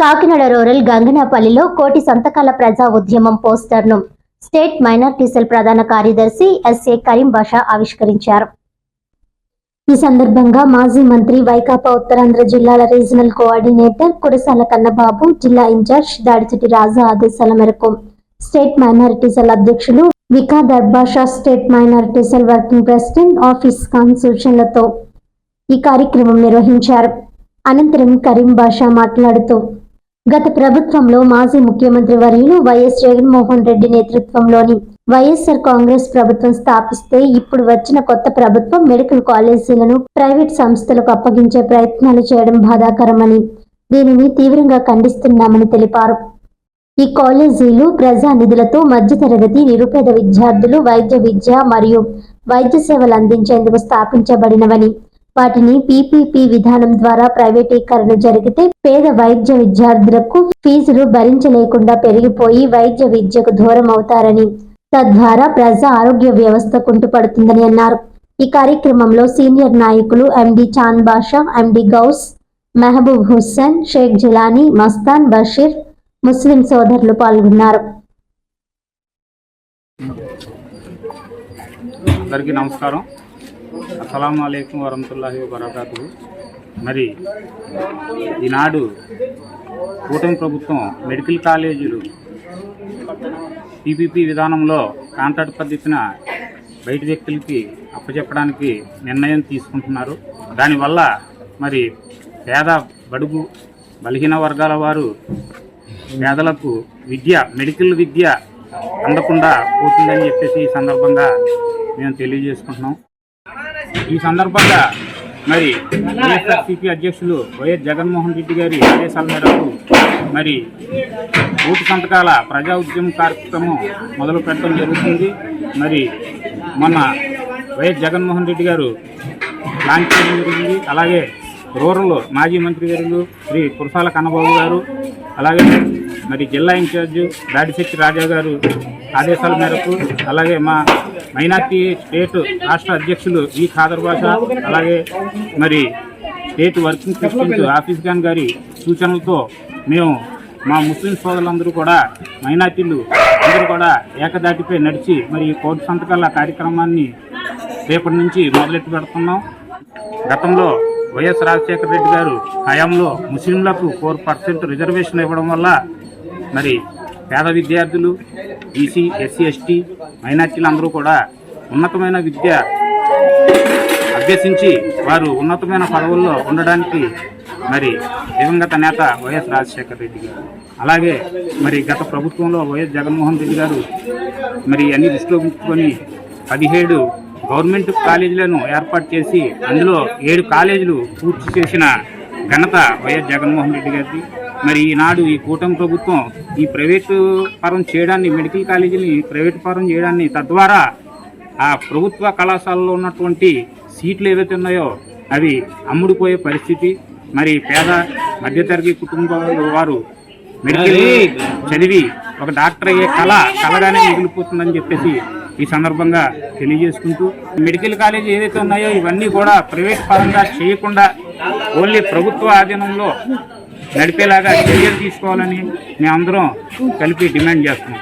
Kakinada rural గంగనాపల్లిలో కోటి సంతకాల ప్రజా ఉద్యమం పోస్టర్ను స్టేట్ మైనార్టీ సెల్ ప్రధాన కార్యదర్శి ఎస్ఏ కరీం బాషా ఆవిష్కరించారు. ఈ సందర్భంగా మాజీ మంత్రి వైకాపా ఉత్తరాంధ్ర జిల్లాల రీజనల్ కోఆర్డినేటర్ కురసాల కన్నబాబు జిల్లా ఇన్ఛార్జ్ దాడిచెట్టి రాజా ఆదేశాల మేరకు స్టేట్ మైనారిటీ సెల్ అధ్యక్షులు వికా Darbasha state minority cell working president Afees Khan సూచనలతో ఈ కార్యక్రమం నిర్వహించారు. అనంతరం కరీం బాషా మాట్లాడుతూ గత ప్రభుత్వంలో మాజీ ముఖ్యమంత్రి వర్యులు వైఎస్ జగన్మోహన్ రెడ్డి నేతృత్వంలోని వైఎస్ఆర్ కాంగ్రెస్ ప్రభుత్వం స్థాపిస్తే ఇప్పుడు వచ్చిన కొత్త ప్రభుత్వం మెడికల్ కాలేజీలను ప్రైవేట్ సంస్థలకు అప్పగించే ప్రయత్నాలు చేయడం బాధాకరమని దీనిని తీవ్రంగా ఖండిస్తున్నామని తెలిపారు. ఈ కాలేజీలు ప్రజా నిధులతో మధ్యతరగతి నిరుపేద విద్యార్థులు వైద్య విద్య మరియు వైద్య సేవలు అందించేందుకు స్థాపించబడినవని వాటిని పీపీపీ విధానం ద్వారా ప్రైవేటీకరణ జరిగితే పేద వైద్య విద్యార్థులకు ఫీజులు భరించలేకుండా పెరిగిపోయి వైద్య విద్యకు దూరం అవుతారని తద్వారా ప్రజా ఆరోగ్య వ్యవస్థ కుంటుపడుతుందని అన్నారు. ఈ కార్యక్రమంలో సీనియర్ నాయకులు ఎండి చాంద్ బాషా ఎండి గౌస్ మెహబూబ్ హుస్సేన్ షేక్ జిలానీ మస్తాన్ బషీర్ ముస్లిం సోదరులు పాల్గొన్నారు. అందరికీ నమస్కారం. అస్సలం అయికం వరహతుల్లాహి వబర్కాతు మరి ఈనాడు కూటమి ప్రభుత్వం మెడికల్ కాలేజీలు పీపీపీ విధానంలో కాంట్రాక్ట్ పద్ధతిన బయట వ్యక్తులకి అప్పచెప్పడానికి నిర్ణయం తీసుకుంటున్నారు. దానివల్ల మరి పేద బడుగు బలహీన వర్గాల వారు పేదలకు విద్య మెడికల్ విద్య అందకుండా పోతుందని చెప్పేసి ఈ సందర్భంగా మేము తెలియజేసుకుంటున్నాం. ఈ సందర్భంగా మరి వైఎస్ఆర్సీపీ అధ్యక్షులు వైఎస్ జగన్మోహన్ రెడ్డి గారి ఆదేశాల మేరకు మరి ఓటు సంతకాల ప్రజా ఉద్యమ కార్యక్రమం మొదలు పెట్టడం జరుగుతుంది. మరి మొన్న వైఎస్ జగన్మోహన్ రెడ్డి గారు లాంచ్ చేయడం జరిగింది. అలాగే రూరల్ మాజీ మంత్రి గారు శ్రీ కురసాల కన్నబాబు గారు అలాగే మరి జిల్లా ఇన్ఛార్జ్ దాడిశెట్టి రాజా గారు ఆదేశాల మేరకు అలాగే మా మైనార్టీ స్టేట్ రాష్ట్ర అధ్యక్షులు ఈ ఖాదర్ భాష అలాగే మరి state working president Afees Khan గారి సూచనలతో మేము మా ముస్లిం సోదరులందరూ కూడా మైనార్టీలు అందరూ కూడా ఏకదాటిపై నడిచి మరి ఈ కోటి సంతకాల కార్యక్రమాన్ని రేపటి నుంచి మొదలెట్టి పెడుతున్నాం. గతంలో వైఎస్ రాజశేఖర రెడ్డి గారు హయాంలో ముస్లింలకు ఫోర్ పర్సెంట్ రిజర్వేషన్ ఇవ్వడం వల్ల మరి పేద విద్యార్థులు బీసీ ఎస్సీ ఎస్టీ మైనార్టీలు అందరూ కూడా ఉన్నతమైన విద్య అభ్యసించి వారు ఉన్నతమైన పదవుల్లో ఉండడానికి మరి దివంగత నేత వైఎస్ రాజశేఖర రెడ్డి గారు. అలాగే మరి గత ప్రభుత్వంలో వైఎస్ జగన్మోహన్ రెడ్డి గారు మరి అన్ని దృష్టిలో ఉంచుకొని పదిహేడు గవర్నమెంట్ కాలేజీలను ఏర్పాటు చేసి అందులో ఏడు కాలేజీలు పూర్తి చేసిన ఘనత వైఎస్ జగన్మోహన్ రెడ్డి గారిది. మరి ఈనాడు ఈ కూటమి ప్రభుత్వం ఈ ప్రైవేటు పరం చేయడాన్ని మెడికల్ కాలేజీని ప్రైవేటు పరం చేయడాన్ని తద్వారా ఆ ప్రభుత్వ కళాశాలలో ఉన్నటువంటి సీట్లు ఏవైతే ఉన్నాయో అవి అమ్ముడుపోయే పరిస్థితి. మరి పేద మధ్యతరగతి కుటుంబాల వారు మెడికల్ చదివి ఒక డాక్టర్ అయ్యే కళ కళగానే మిగిలిపోతుందని చెప్పేసి ఈ సందర్భంగా తెలియజేసుకుంటూ మెడికల్ కాలేజీ ఏదైతే ఉన్నాయో ఇవన్నీ కూడా ప్రైవేట్ పరంగా చేయకుండా ఓన్లీ ప్రభుత్వ ఆధీనంలో నడిపేలాగా చర్యలు తీసుకోవాలని మేమందరం కలిపి డిమాండ్ చేస్తున్నాం.